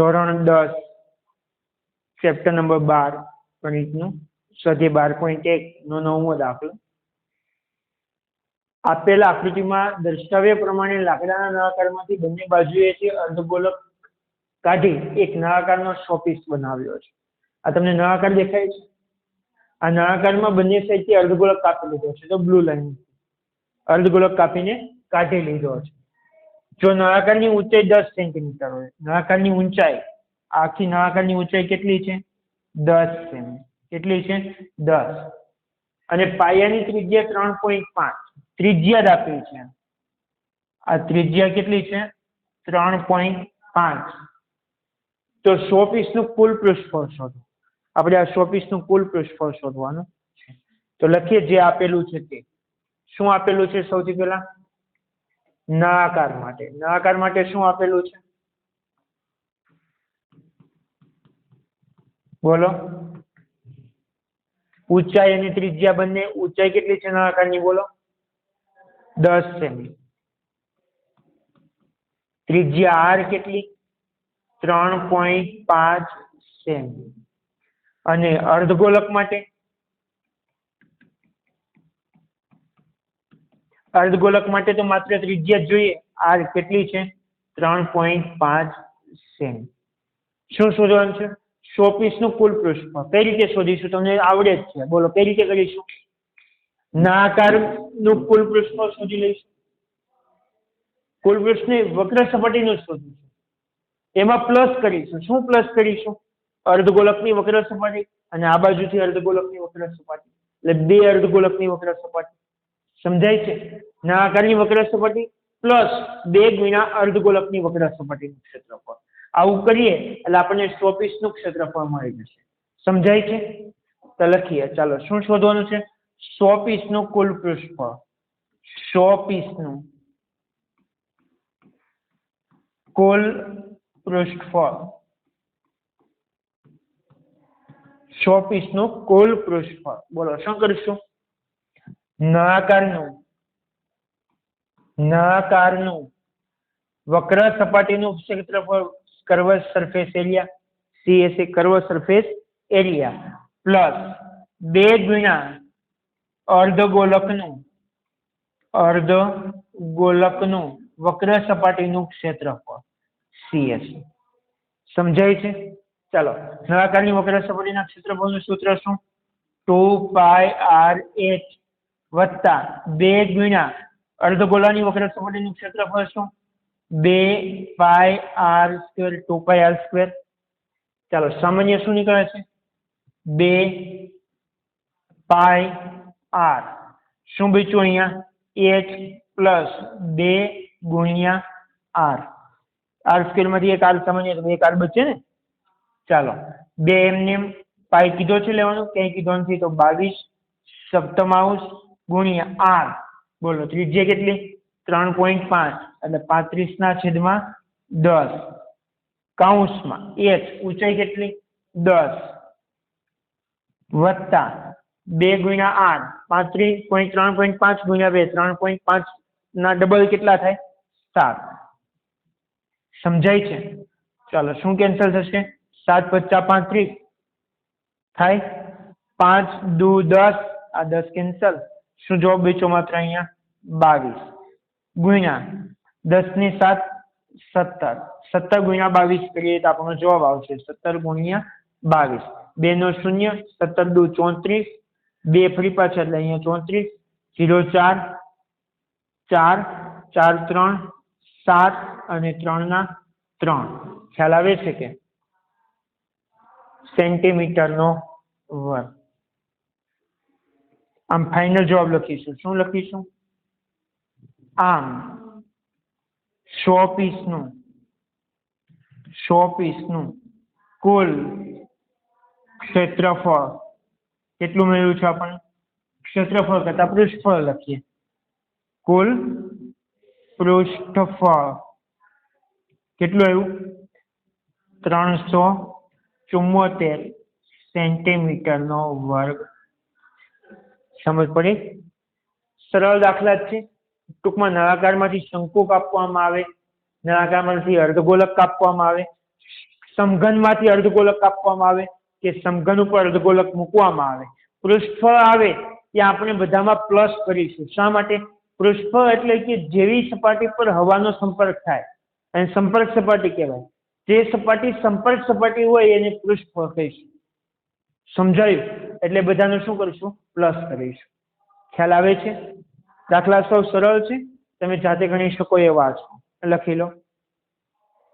ધોરણ દસ chapter number બાર, ગણિતનું. સ્વાધ્યાય બાર પોઈન્ટ એક, નો નવમો દાખલો. આપેલ આકૃતિમાં દર્શાવ્યા પ્રમાણે લાકડાના નળાકારમાંથી બંને બાજુએથી અર્ધગોલક કાઢી એક નળાકારનો શોપીસ બનાવ્યો છે. આ તમને નળાકાર દેખાય છે? આ નળાકારમાં બંને સાઈડથી અર્ધગોલક કાપી લીધો છે. તો બ્લુ લાઈન અર્ધગોલક કાપીને કાઢી લીધો છે. જો નળાકારની ઊંચાઈ દસ સેન્ટીમીટર હોય, નળાકારની ઊંચાઈ, આખી નળાકારની ઊંચાઈ કેટલી છે? દસ સેમી. કેટલી છે? દસ. અને પાયાની ત્રિજ્યા ત્રણ પોઈન્ટ પાંચ. ત્રિજ્યા જ આપેલી છે આ ત્રિજ્યા કેટલી છે? ત્રણ પોઈન્ટ પાંચ. તો સો પીસનું કુલ પૃષ્ઠફળ શોધો. આપણે આ સો પીસનું કુલ પૃષ્ઠફળ શોધવાનું છે. તો લખીએ જે આપેલું છે તે. શું આપેલું છે સૌથી પહેલા? નળાકાર માટે. નળાકાર માટે શું આપેલું છે? બોલો. ઊંચાઈ અને ત્રિજ્યા બંને ઊંચાઈ કેટલી છે નળાકારની બોલો. દસ સેમી. ત્રિજ્યા આર કેટલી? ત્રણ પોઈન્ટ પાંચ સેમી. અને અર્ધગોલક માટે? અર્ધગોલક માટે તો માત્ર ત્રિજ્યા જ જોઈએ. આર કેટલી છે? ત્રણ પોઈન્ટ પાંચ સેમી. શું શોધવાનું છે? શોપીસનું કુલ પૃષ્ઠફળ કઈ રીતે શોધીશું? તમને આવડે જ છે. બોલો, કઈ રીતે કરીશું? નળાકારનું કુલ પૃષ્ઠફળ શોધી લઈશું. કુલ પૃષ્ઠની વક્ર સપાટીનું શોધીશું. એમાં પ્લસ કરીશું. શું પ્લસ કરીશું? અર્ધગોલકની વક્ર સપાટી અને આ બાજુથી અર્ધગોલકની વક્ર સપાટી. એટલે બે અર્ધગોલકની વક્ર સપાટી. સમજાય છે? નળાકારની વક્ર સપાટી પ્લસ બે ગુણ્યા અર્ધગોલકની વક્ર સપાટીનું ક્ષેત્રફળ. આવું કરીએ એટલે આપણને સો પીસનું ક્ષેત્રફળ મળી જશે. સમજાય છે? તો લખીએ. ચાલો, શું શોધવાનું છે? સો પીસનું કુલ પૃષ્ઠફળ. સો પીસનું કુલ પૃષ્ઠફળ. સો પીસનું કુલ પૃષ્ઠફળ. બોલો, શું કરીશું? નળાકારનું. નળાકારનું. વક્ર સપાટીનું ક્ષેત્રફળ curve surface area C S A curve surface area plus બે ગુણ્યા અર્ધ ગોલકનું વક્ર સપાટીનું ક્ષેત્રફળ સીએસ સમજાય છે? ચાલો, નળાકારની વક્ર સપાટીના ક્ષેત્રફળનું સૂત્ર શું? ટુ પાય આર એચ વત્તા બે ગુણ્યા અર્ધગોલાની વક્ર સપાટીનું ક્ષેત્રફળ શું? બે pi R square, two pi R square. ચાલો, સામાન્ય શું નીકળે છે? બે પાય આર. શું બચ્યું અહીંયા? એચ પ્લસ બે ગુણ્યા આર. આર સ્ક્વેરમાંથી એક આર સામાન્ય એક આર બચે ને? ચાલો, બે એમને એમ પાય કીધો છે લેવાનું, ક્યાંય કીધો નથી, તો બાવીસ સપ્તમાંશ ગુણ્યા આર. બોલો, ત્રિજ્યા કેટલી? ત્રણ પોઈન્ટ પાંચ. એટલે પાંત્રીસના છેદમાં દસ. કૌંસમાં એચ ઊંચાઈ કેટલી? દસ. વત્તા બે ગુણ્યા આઠ પાંત્રીસ પોઈન્ટ ત્રણ પોઈન્ટ પાંચ ગુણ્યા બે. ત્રણ પોઈન્ટ પાંચ ના ડબલ કેટલા થાય? સાત. સમજાય છે? ચાલો, શું કેન્સલ થશે? સાત પચાસ પાંત્રીસ થાય? પાંચ દુ દસ. આ દસ કેન્સલ. શું જવાબ વેચો માત્ર અહીંયા? બાવીસ. ગુણ્યા દસની સાત, સત્તર. સત્તર ગુણ્યા બાવીસ કરીએ તો આપણો જવાબ આવશે સત્તર ગુણ્યા બાવીસ. બે નો શૂન્ય, સત્તર દુ ચોત્રીસ. બે ફરી પાછા એટલે અહીંયા ચોત્રીસ. ઝીરો ચાર ચાર ચાર ત્રણ, સાત અને ત્રણ ના ત્રણ. ખ્યાલ આવે છે કે? સેન્ટીમીટરનો વર્ગ. આમ ફાઇનલ જવાબ લખીશું. શું લખીશું? આમ. સો પીસનું. સો પીસનું. કુલ ક્ષેત્રફળ. કેટલું મળ્યું છે આપણને? ક્ષેત્રફળ કરતા પૃષ્ઠફળ લખીએ. કુલ પૃષ્ઠફળ. કેટલું આવ્યું? ત્રણસો ચુમ્મોતેર સેન્ટીમીટરનો વર્ગ. સમજ પડી? સરળ દાખલા જ છે. ટૂંકમાં નળાકારમાંથી શંકુ કાપવામાં આવે, નળાકારમાંથી અર્ધગોલક કાપવામાં આવે, સમઘનમાંથી અર્ધગોલક કાપવામાં આવે કે સમઘન ઉપર અર્ધગોલક મૂકવામાં આવે. પૃષ્ઠફળ આવે ત્યાં આપણે બધામાં પ્લસ કરીશું. શા માટે? પૃષ્ઠફળ એટલે કે જેવી સપાટી પર હવાનો સંપર્ક થાય. અને સંપર્ક સપાટી કહેવાય. જે સપાટી સંપર્ક સપાટી હોય એને પૃષ્ઠફળ કહીશું. સમજાયું? એટલે બધાનું શું કરીશું? પ્લસ કરીશું. ખ્યાલ આવે છે? દાખલા સૌ સરળ છે. તમે જાતે ગણી શકો એવા છો. લખી લો.